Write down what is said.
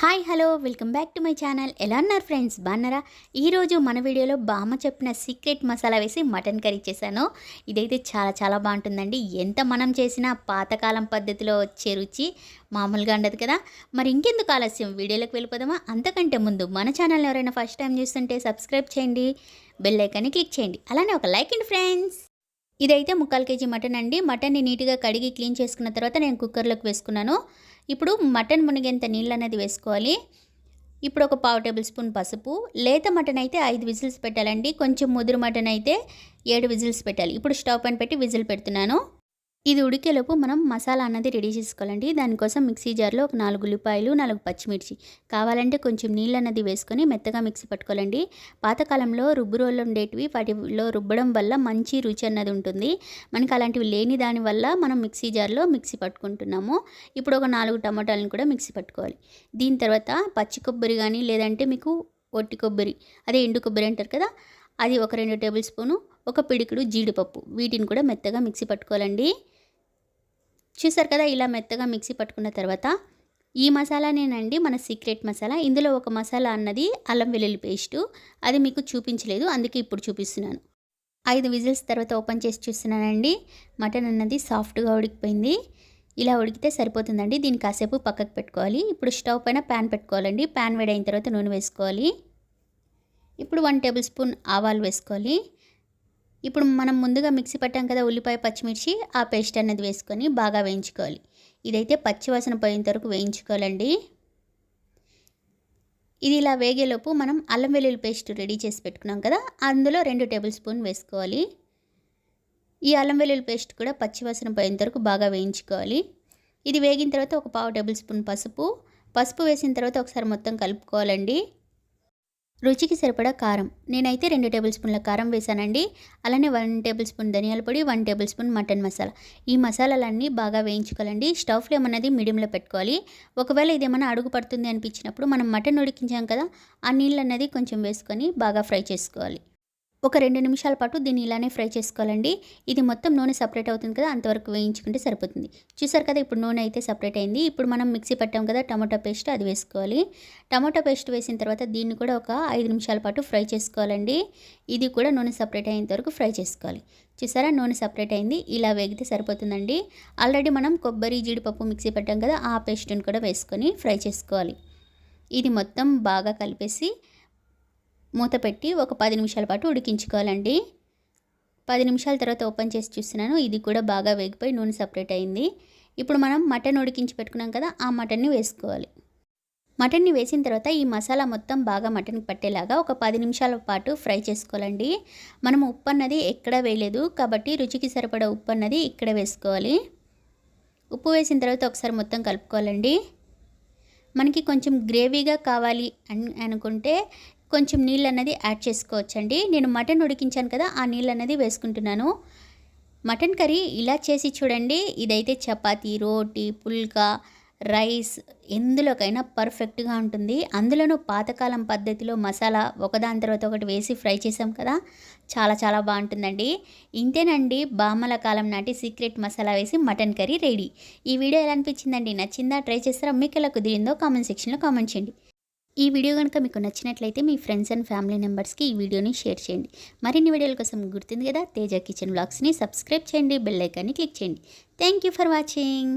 Hi hello welcome back to my channel. ఎలా ఉన్నారు friends? బాగున్నారా? ఈరోజు మన వీడియోలో బామ్మ చెప్పిన సీక్రెట్ మసాలా వేసి మటన్ కర్రీ చేశాను. ఇదైతే చాలా చాలా బాగుంటుందండి. ఎంత మనం చేసినా పాతకాలం పద్ధతిలో వచ్చే రుచి మామూలుగా ఉండదు కదా. మరి ఇంకెందుకు ఆలస్యం? వీడియోలోకి వెళ్ళిపోదామా? అంతకంటే ముందు మన ఛానల్ ఎవరైనా ఫస్ట్ టైం చూస్తుంటే సబ్స్క్రైబ్ చేయండి బెల్ ఐకాన్ని క్లిక్ చేయండి. అలానే ఒక లైక్ అండి ఫ్రెండ్స్. ఇదైతే ముక్కాలు కేజీ మటన్ అండి. మటన్ని నీట్గా కడిగి క్లీన్ చేసుకున్న తర్వాత నేను కుక్కర్లోకి వేసుకున్నాను. ఇప్పుడు మటన్ మునిగేంత నీళ్ళు అనేది వేసుకోవాలి. ఇప్పుడు ఒక పావు టేబుల్ స్పూన్ పసుపు లేత మటన్ అయితే ఐదు విజిల్స్ పెట్టాలండి. కొంచెం ముదురు మటన్ అయితే ఏడు విజిల్స్ పెట్టాలి. ఇప్పుడు స్టవ్ పైన పెట్టి విజిల్ పెడుతున్నాను. ఇది ఉడికేలోపు మనం మసాలా అన్నది రెడీ చేసుకోవాలండి. దానికోసం మిక్సీ జార్లో ఒక నాలుగు ఉల్లిపాయలు నాలుగు పచ్చిమిర్చి కావాలంటే కొంచెం నీళ్ళు అన్నది వేసుకొని మెత్తగా మిక్సీ పట్టుకోవాలండి. పాతకాలంలో రుబ్బు రోళ్ళు ఉండేటివి వాటిలో రుబ్బడం వల్ల మంచి రుచి అన్నది ఉంటుంది. మనకి అలాంటివి లేని దానివల్ల మనం మిక్సీ జార్లో మిక్సీ పట్టుకుంటున్నాము. ఇప్పుడు ఒక నాలుగు టమాటాలను కూడా మిక్సీ పట్టుకోవాలి. దీని తర్వాత పచ్చి కొబ్బరి కానీ లేదంటే మీకు ఒట్టి కొబ్బరి అదే ఎండు కొబ్బరి అంటారు కదా అది ఒక రెండు టేబుల్ స్పూను ఒక పిడికుడు జీడిపప్పు. వీటిని కూడా మెత్తగా మిక్సీ పట్టుకోవాలండి. చూసారు కదా ఇలా మెత్తగా మిక్సీ పట్టుకున్న తర్వాత ఈ మసాలానేనండి మన సీక్రెట్ మసాలా. ఇందులో ఒక మసాలా అన్నది అల్లం వెల్లుల్లి పేస్టు. అది మీకు చూపించలేదు అందుకే ఇప్పుడు చూపిస్తున్నాను. ఐదు విజిల్స్ తర్వాత ఓపెన్ చేసి చూస్తున్నానండి. మటన్ అన్నది సాఫ్ట్గా ఉడికిపోయింది. ఇలా ఉడికితే సరిపోతుందండి. దీన్ని కాసేపు పక్కకు పెట్టుకోవాలి. ఇప్పుడు స్టవ్ పైన ప్యాన్ పెట్టుకోవాలండి. ప్యాన్ వేడైన తర్వాత నూనె వేసుకోవాలి. ఇప్పుడు వన్ టేబుల్ స్పూన్ ఆవాలు వేసుకోవాలి. ఇప్పుడు మనం ముందుగా మిక్సీ పట్టాం కదా ఉల్లిపాయ పచ్చిమిర్చి ఆ పేస్ట్ అనేది వేసుకొని బాగా వేయించుకోవాలి. ఇదైతే పచ్చివాసన పోయేంత వరకు వేయించుకోవాలండి. ఇది ఇలా వేగేలోపు మనం అల్లం వెల్లుల్లి పేస్ట్ రెడీ చేసి పెట్టుకున్నాం కదా అందులో రెండు టేబుల్ స్పూన్ వేసుకోవాలి. ఈ అల్లం వెల్లుల్లి పేస్ట్ కూడా పచ్చివాసన పోయేంత వరకు బాగా వేయించుకోవాలి. ఇది వేగిన తర్వాత ఒక పావు టేబుల్ స్పూన్ పసుపు. పసుపు వేసిన తర్వాత ఒకసారి మొత్తం కలుపుకోవాలండి. రుచికి సరిపడా కారం. నేనైతే రెండు టేబుల్ స్పూన్ల కారం వేసానండి అలానే వన్ టేబుల్ స్పూన్ ధనియాల పొడి one tablespoon mutton masala. ఈ మసాలాలన్నీ బాగా వేయించుకోవాలండి. స్టవ్ ఫ్లేమ్ అనేది మీడియంలో పెట్టుకోవాలి. ఒకవేళ ఇది ఏమైనా అడుగు పడుతుంది అనిపించినప్పుడు మనం మటన్ ఉడికించాం కదా ఆ నీళ్ళు అనేది కొంచెం వేసుకొని బాగా ఫ్రై చేసుకోవాలి. ఒక రెండు నిమిషాల పాటు దీన్ని ఇలానే ఫ్రై చేసుకోవాలండి. ఇది మొత్తం నూనె సపరేట్ అవుతుంది కదా అంతవరకు వేయించుకుంటే సరిపోతుంది. చూసారు కదా ఇప్పుడు నూనె అయితే సపరేట్ అయింది. ఇప్పుడు మనం మిక్సీ పట్టాం కదా టమాటా పేస్ట్ అది వేసుకోవాలి. టమాటా పేస్ట్ వేసిన తర్వాత దీన్ని కూడా ఒక ఐదు నిమిషాల పాటు ఫ్రై చేసుకోవాలండి. ఇది కూడా నూనె సపరేట్ అయ్యేంత వరకు ఫ్రై చేసుకోవాలి. చూసారా నూనె సపరేట్ అయింది. ఇలా వేగితే సరిపోతుందండి. ఆల్రెడీ మనం కొబ్బరి జీడిపప్పు మిక్సీ పెట్టాం కదా ఆ పేస్ట్ని కూడా వేసుకొని ఫ్రై చేసుకోవాలి. ఇది మొత్తం బాగా కలిపేసి మూత పెట్టి ఒక పది నిమిషాల పాటు ఉడికించుకోవాలండి. పది నిమిషాల తర్వాత ఓపెన్ చేసి చూస్తున్నాను. ఇది కూడా బాగా వేగిపోయి నూనె సపరేట్ అయింది. ఇప్పుడు మనం మటన్ ఉడికించి పెట్టుకున్నాం కదా ఆ మటన్ని వేసుకోవాలి. మటన్ని వేసిన తర్వాత ఈ మసాలా మొత్తం బాగా మటన్కి పట్టేలాగా ఒక పది నిమిషాల పాటు ఫ్రై చేసుకోవాలండి. మనం ఉప్పు అన్నది ఎక్కడ వేయలేదు కాబట్టి రుచికి సరిపడా ఉప్పు అన్నది ఇక్కడ వేసుకోవాలి. ఉప్పు వేసిన తర్వాత ఒకసారి మొత్తం కలుపుకోవాలండి. మనకి కొంచెం గ్రేవీగా కావాలి అని అనుకుంటే కొంచెం నీళ్ళు అన్నది యాడ్ చేసుకోవచ్చండి. నేను మటన్ ఉడికించాను కదా ఆ నీళ్ళు అన్నది వేసుకుంటున్నాను. మటన్ కర్రీ ఇలా చేసి చూడండి. ఇదైతే చపాతీ రోటీ పుల్కా రైస్ ఎందులోకైనా పర్ఫెక్ట్గా ఉంటుంది. అందులోనూ పాతకాలం పద్ధతిలో మసాలా ఒకదాని తర్వాత ఒకటి వేసి ఫ్రై చేసాం కదా చాలా చాలా బాగుంటుందండి. ఇంతేనండి బామ్మల కాలం నాటి సీక్రెట్ మసాలా వేసి మటన్ కర్రీ రెడీ. ఈ వీడియో ఎలా అనిపించిందండి? నచ్చిందా? ట్రై చేస్తారా? మీకు ఎలా కుదిరిందో కామెంట్ సెక్షన్లో కామెంట్ చేయండి. ఈ వీడియో కనుక మీకు నచ్చినట్లయితే మీ ఫ్రెండ్స్ అండ్ ఫ్యామిలీ మెంబర్స్కి ఈ వీడియోని షేర్ చేయండి. మరిన్ని వీడియోల కోసం గుర్తుంది కదా తేజ కిచెన్ బ్లాగ్స్ని సబ్స్క్రైబ్ చేయండి బెల్ ఐకాన్ని క్లిక్ చేయండి. Thank you for watching.